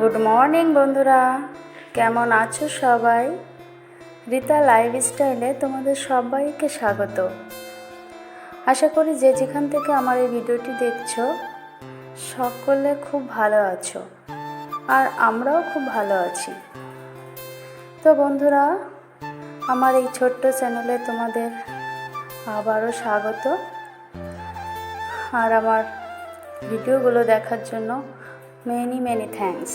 Good morning বন্ধুরা। কেমন আছো সবাই? রীতা লাইফ স্টাইলে তোমাদের সবাইকে স্বাগত। আশা করি যে যেখান থেকে আমার এই ভিডিওটি দেখছ, সকলে খুব ভালো আছো, আর আমরাও খুব ভালো আছি। তো বন্ধুরা, আমার এই ছোট্ট চ্যানেলে তোমাদের আবারও স্বাগত। আর আমার ভিডিওগুলো দেখার জন্য মেনি মেনি থ্যাঙ্কস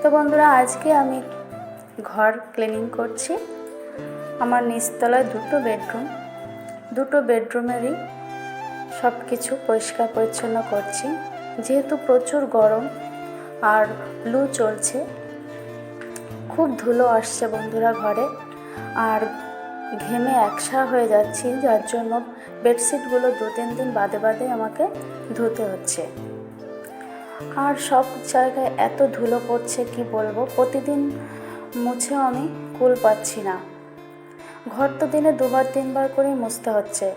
তো বন্ধুরা, আজকে আমি ঘর ক্লিনিং করছি। আমার নিচতলায় দুটো বেডরুম দুটো বেডরুমেরই সব কিছু পরিষ্কার পরিচ্ছন্ন করছি। যেহেতু প্রচুর গরম আর লু চলছে, খুব ধুলো আসছে বন্ধুরা ঘরে। আর ঘেমে একসা হয়ে যাচ্ছি, যার জন্য বেডশিটগুলো দু তিন দিন বাদে বাদে আমাকে ধুতে হচ্ছে। আর সব জায়গায় এত ধুলো পড়ছে কি বলব? প্রতিদিন মুছেও আমি কুল পাচ্ছি না। ঘর তো দিনে দুবার, তিনবার করেই মুছতে হচ্ছে।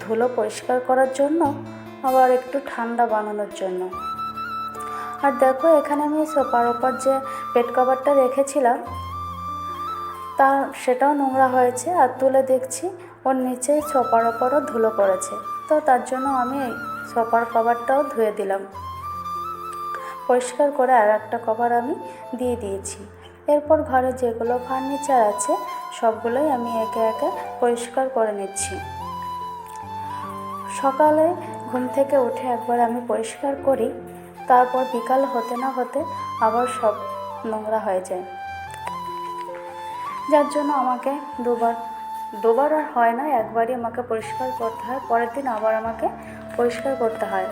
ধুলো পরিষ্কার করার জন্য, আবার একটু ঠান্ডা বানানোর জন্য। আর দেখো, এখানে আমি সোফার ওপর যে পেট কভারটা রেখেছিলাম, তা সেটাও নোংরা হয়েছে আর তুলে দেখছি, ওর নিচে সোফার ওপরও ধুলো পড়েছে। তো তার জন্য আমি সোফার কভারটাও ধুয়ে দিলাম। পরিষ্কার করে আর একটা কভার আমি দিয়ে দিয়েছি। এরপর ঘরে যেগুলো ফার্নিচার আছে, সবগুলোই আমি একে একে পরিষ্কার করে নিচ্ছি। সকালে ঘুম থেকে উঠে একবার আমি পরিষ্কার করি, তারপর বিকাল হতে না হতে আবার সব নোংরা হয়ে যায়। যার জন্য আমাকে দুবার দুবার আর হয় না, একবারই আমাকে পরিষ্কার করতে হয়, পরের দিন আবার আমাকে পরিষ্কার করতে হয়।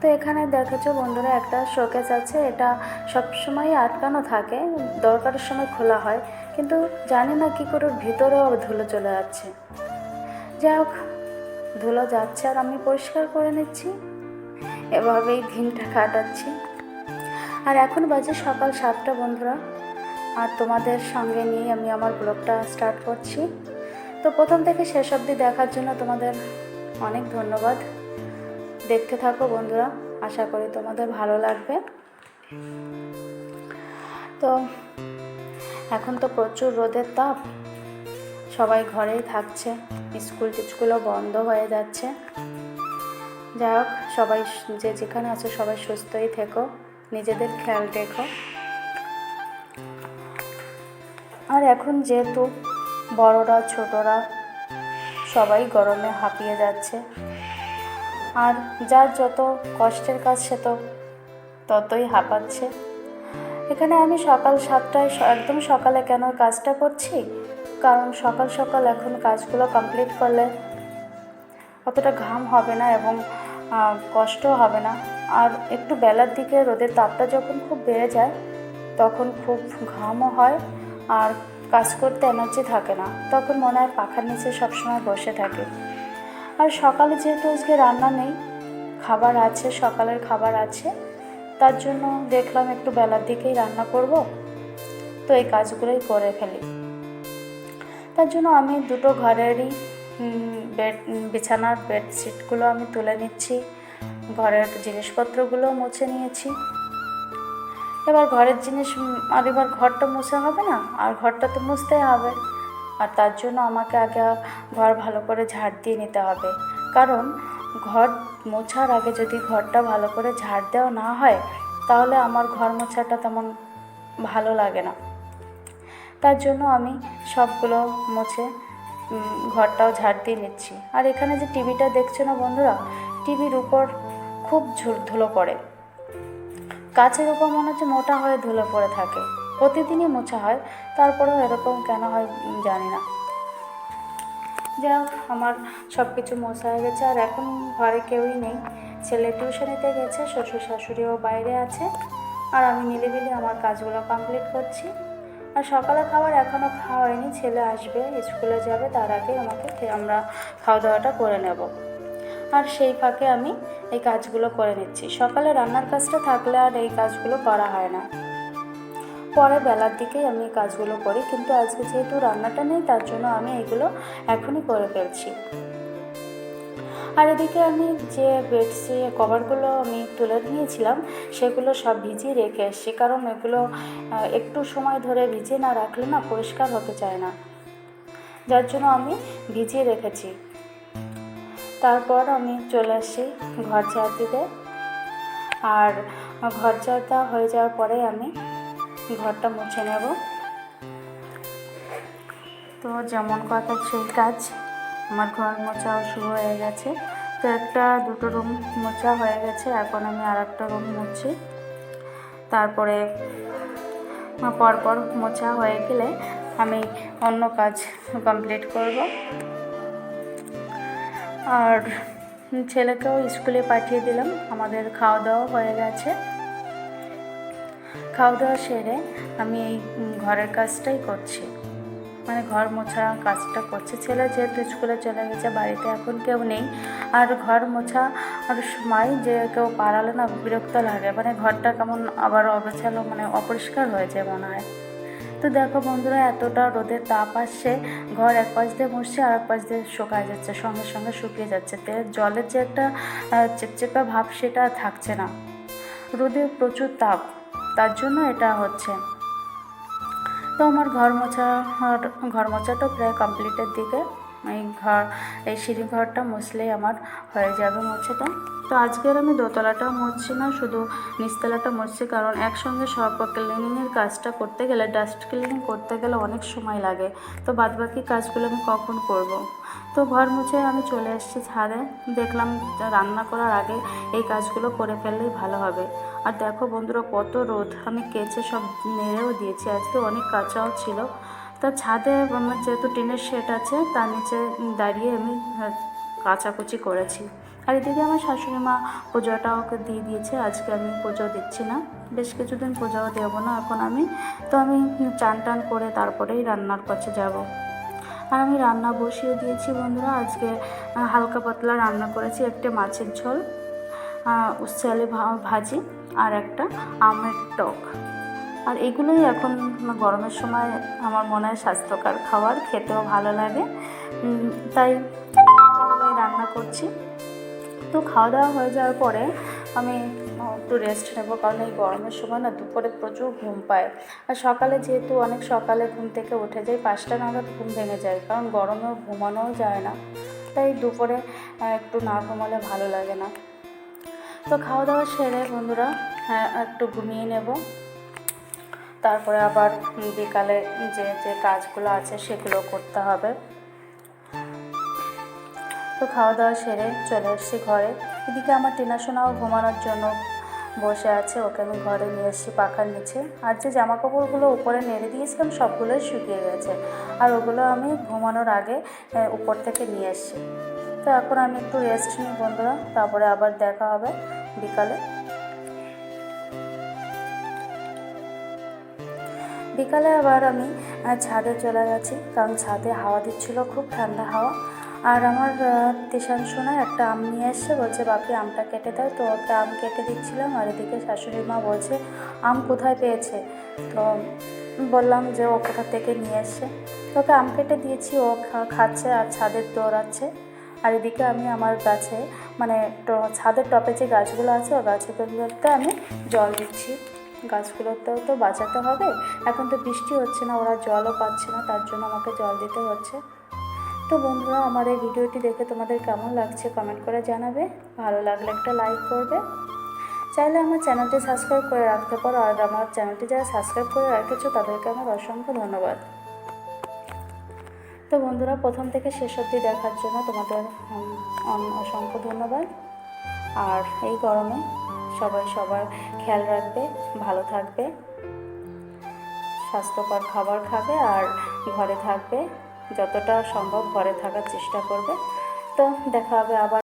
তো এখানে দেখেছ বন্ধুরা, একটা শোকেস আছে। এটা সবসময় আটকানো থাকে, দরকারের সময় খোলা হয়। কিন্তু জানি না কী করে ভিতরেও ধুলো চলে যাচ্ছে যাই হোক, ধুলো যাচ্ছে আর আমি পরিষ্কার করে নিচ্ছি। এভাবেই দিনটা কাটাচ্ছি। আর এখন বাজে সকাল সাতটা বন্ধুরা। আর তোমাদের সঙ্গে নিয়ে আমি আমার ব্লগটা স্টার্ট করছি। তো প্রথম থেকে শেষ অবধি দেখার জন্য তোমাদের অনেক ধন্যবাদ। দেখতে থাকো বন্ধুরা, আশা করি তোমাদের ভালো লাগবে। তো এখন তো প্রচুর রোদের তাপ, সবাই ঘরেই থাকছে, স্কুল টিস্কুলও বন্ধ হয়ে যাচ্ছে। যাই হোক, সবাই যে যেখানে আছে সবাই সুস্থই থেকো, নিজেদের খেয়াল রেখো। আর এখন যেহেতু বড়রা, ছোটরা সবাই গরমে হাঁপিয়ে যাচ্ছে আর যার যত কষ্টের কাজ সে তো ততই হাঁপাচ্ছে। এখানে আমি সকাল সাতটায় একদম সকালে কেন কাজটা করছি? কারণ সকাল সকাল এখন কাজগুলো কমপ্লিট করলে অতটা ঘাম হবে না এবং আহ, কষ্টও হবে না। আর একটু বেলার দিকে রোদের তাপটা যখন খুব বেড়ে যায় তখন খুব ঘামও হয় আর কাজ করতে এনার্জি থাকে না। তখন মনে হয় পাখার নিচে সবসময় বসে থাকে। আর সকালে যেহেতু আজকে রান্না নেই, খাবার আছে, সকালের খাবার আছে, তার জন্য দেখলাম একটু বেলার দিকেই রান্না করব। তো এই কাজগুলোই করে ফেলি। তার জন্য আমি দুটো ঘরেরই বেড বিছানার বেডশিটগুলো আমি তুলে নিচ্ছি। ঘরের জিনিসপত্রগুলো মুছে নিয়েছি। এবার ঘরের জিনিস আর এবার ঘরটা মুছে হবে না? আর ঘরটা তো মুছতেই হবে। আর তার জন্য আমাকে আগে ঘর ভালো করে ঝাড় দিয়ে নিতে হবে। কারণ ঘর মোছার আগে যদি ঘরটা ভালো করে ঝাড় দেওয়া না হয়, তাহলে আমার ঘর মোছাটা তেমন ভালো লাগে না। তার জন্য আমি সবগুলো মুছে ঘরটাও ঝাড় দিয়ে নিচ্ছি। আর এখানে যে টিভিটা দেখছ না বন্ধুরা, টিভির উপর খুব ধুলো পড়ে। কাছের উপর মনে হচ্ছে মোটা হয়ে ধুলো পড়ে থাকে। প্রতিদিনই মোছা হয়, তারপরেও এরকম কেন হয় জানি না। হোক আমার সব কিছু মোছা হয়ে গেছে, আর এখন ঘরে কেউই নেই। ছেলে টিউশনিতে গেছে, শ্বশুর শাশুড়িও বাইরে আছে, আর আমি নিরিবিলি আমার কাজগুলো কমপ্লিট করছি। আর সকালে খাবার এখনও খাওয়া হয়নি, ছেলে আসবে, স্কুলে যাবে, তার আগে আমাকে আমরা খাওয়া দাওয়াটা করে নেব। আর সেই ফাঁকে আমি এই কাজগুলো করে নিচ্ছি। সকালে রান্নার কাজটা থাকলে আর এই কাজগুলো করা হয় না। পরে বেলার দিকেই আমি কাজগুলো করি, কিন্তু আজকে যেহেতু রান্নাটা নেই, তার জন্য আমি এগুলো এখনই করে ফেলছি। আর এদিকে আমি যে বেডশিট, কভারগুলো আমি তুলে নিয়েছিলাম, সেগুলো সব ভিজিয়ে রেখে এসেছি, কারণ এগুলো একটু সময় ধরে ভিজিয়ে না রাখলে না পরিষ্কার হতে চায় না। যার জন্য আমি ভিজিয়ে রেখেছি। তারপর আমি চলে আসি ঘর ঝাড় দিতে। আর ঘর ঝাড় দেওয়া হয়ে যাওয়ার পরে আমি ঘরটা মুছে নেব। তো যেমন কথা সেই কাজ, আমার ঘর মোছাও শুরু হয়ে গেছে। তো একটা দুটো রুম মোছা হয়ে গেছে, এখন আমি আর একটা রুম মুছি। তারপরে পরপর মোছা হয়ে গেলে আমি অন্য কাজ কমপ্লিট করব। আর ছেলেকেও স্কুলে পাঠিয়ে দিলাম, আমাদের খাওয়া দাওয়া হয়ে গেছে। খাওয়া দাওয়া সেরে আমি এই ঘরের কাজটাই করছি। মানে ঘর মোছা কাজটা করছে। ছেলে যেহেতু স্কুলে চলে গেছে, বাড়িতে এখন কেউ নেই। আর ঘর মোছা আর সময় যে কেউ পাড়ালে না বিরক্ত লাগে। মানে ঘরটা কেমন আবার অগোছালো মানে অপরিষ্কার হয়ে যায় মনে হয়। তো দেখো বন্ধুরা, এতটা রোদের তাপ আসছে, ঘর এক পাশ দিয়ে মুছছে আর এক পাশ দিয়ে শুকায় যাচ্ছে, সঙ্গে সঙ্গে শুকিয়ে যাচ্ছে। তো জলের যে একটা চেপচেপা ভাব সেটা থাকছে না। রোদে প্রচুর তাপ। তার জন্য এটা হচ্ছে। তো আমার ঘর মোছা ঘর মোছাটা প্রায় কমপ্লিটের দিকে। এই ঘর, এই সিঁড়ি ঘরটা মুছলেই আমার হয়ে যাবে মোছাটা। তো আজকের আমি দোতলাটা মুছছি না, শুধু নিচতলাটা মুছছি, কারণ একসঙ্গে সব ক্লিনিংয়ের কাজটা করতে গেলে ডাস্ট ক্লিনিং করতে গেলে অনেক সময় লাগে। তো বাদবাকি কাজগুলো আমি কখন করব। তো ঘর মুছে আমি চলে এসেছি ছাদে। দেখলাম রান্না করার আগে এই কাজগুলো করে ফেললেই ভালো হবে। আর দেখো বন্ধুরা, কত রোদ। আমি কেচে সব নেড়েও দিয়েছি। আজকে অনেক কাঁচাও ছিল। তা ছাদে আমার যেহেতু টিনের শেড আছে তার নিচে দাঁড়িয়ে আমি কাচাকুচি করেছি। আর এদিকে আমার শাশুড়ি মা পুজোটাও ওকে দিয়ে দিয়েছে আজকে আমি পুজো দিচ্ছি না। বেশ কিছুদিন পুজোও দেবো না এখন আমি তো আমি চান টান করে তারপরেই রান্নার কাছে যাব। আর আমি রান্না বসিয়ে দিয়েছি বন্ধুরা আজকে হালকা পাতলা রান্না করেছি একটা মাছের ঝোল আহ, উচ্ছে আলু ভাজি আর একটা আমের টক। আর এগুলোই এখন গরমের সময় আমার মনে হয় স্বাস্থ্যকর খাবার, খেতেও ভালো লাগে। তাই রান্না করছি। তো খাওয়া দাওয়া হয়ে যাওয়ার পরে আমি একটু রেস্ট নেব, কারণ এই গরমের সময় না দুপুরে প্রচুর ঘুম পায়। আর সকালে যেহেতু অনেক সকালে ঘুম থেকে উঠে যাই, পাঁচটা নাগাদ ঘুম ভেঙে যায়, কারণ গরমেও ঘুমানোও যায় না। তাই দুপুরে একটু না ঘুমালে ভালো লাগে না। তো খাওয়া দাওয়া সেরে বন্ধুরা হ্যাঁ একটু ঘুমিয়ে নেব। তারপরে আবার বিকালে যে যে কাজগুলো আছে সেগুলো করতে হবে। তো খাওয়া দাওয়া সেরে চলে এসেছি ঘরে। এদিকে আমার টিনা সোনাও ঘুমানোর জন্য বসে আছে, ওকে আমি ঘরে নিয়ে এসেছি পাখার নিচে। আর যে জামা কাপড়গুলো উপরে নেড়ে দিয়েছিলাম, সবগুলোই শুকিয়ে গেছে। আর ওগুলো আমি ঘুমানোর আগে উপর থেকে নিয়ে এসেছি। তো এখন আমি একটু রেস্ট নিই বন্ধুরা, তারপরে আবার দেখা হবে বিকালে। বিকালে আবার আমি ছাদে চলে গেছি, কারণ ছাদে হাওয়া দিচ্ছিল, খুব ঠান্ডা হাওয়া। আর আমার তিশান সোনা একটা আম নিয়ে এসছে, বলছে, বাপি, আমটা কেটে দাও। তো একটা আম কেটে দিচ্ছিলাম, আর এদিকে শাশুড়ি মা বলছে, আম কোথায় পেয়েছে? তো বললাম যে, ও কোথা থেকে নিয়ে এসছে? তো ওকে আম কেটে দিয়েছি, ও খাচ্ছে আর ছাদের দৌড়াচ্ছে। আর এদিকে আমি আমার গাছে মানে ছাদের টপে যে গাছগুলো আছে ও গাছগুলোতে আমি জল দিচ্ছি। গাছগুলোতেও তো বাঁচাতে হবে। এখন তো বৃষ্টি হচ্ছে না, ওরা জলও পাচ্ছে না, তার জন্য আমাকে জল দিতে হচ্ছে। তো বন্ধুরা, আমার এই ভিডিওটি দেখে তোমাদের কেমন লাগছে কমেন্ট করে জানাবে। ভালো লাগলে একটা লাইক করবে। চাইলে আমার চ্যানেলটি সাবস্ক্রাইব করে রাখতে পারো, আর আমার চ্যানেলটি যারা সাবস্ক্রাইব করে রেখেছো, তাদেরকে আমার অসংখ্য ধন্যবাদ। তো বন্ধুরা, প্রথম থেকে শেষ অবধি দেখার জন্য তোমাদের অসংখ্য ধন্যবাদ। আর এই গরমে সবাই সবার খেয়াল রাখবে, ভালো থাকবে, স্বাস্থ্যকর খাবার খাবে আর ঘরে থাকবে, যতটা সম্ভব ঘরে থাকার চেষ্টা করবে। তো দেখা হবে আবার।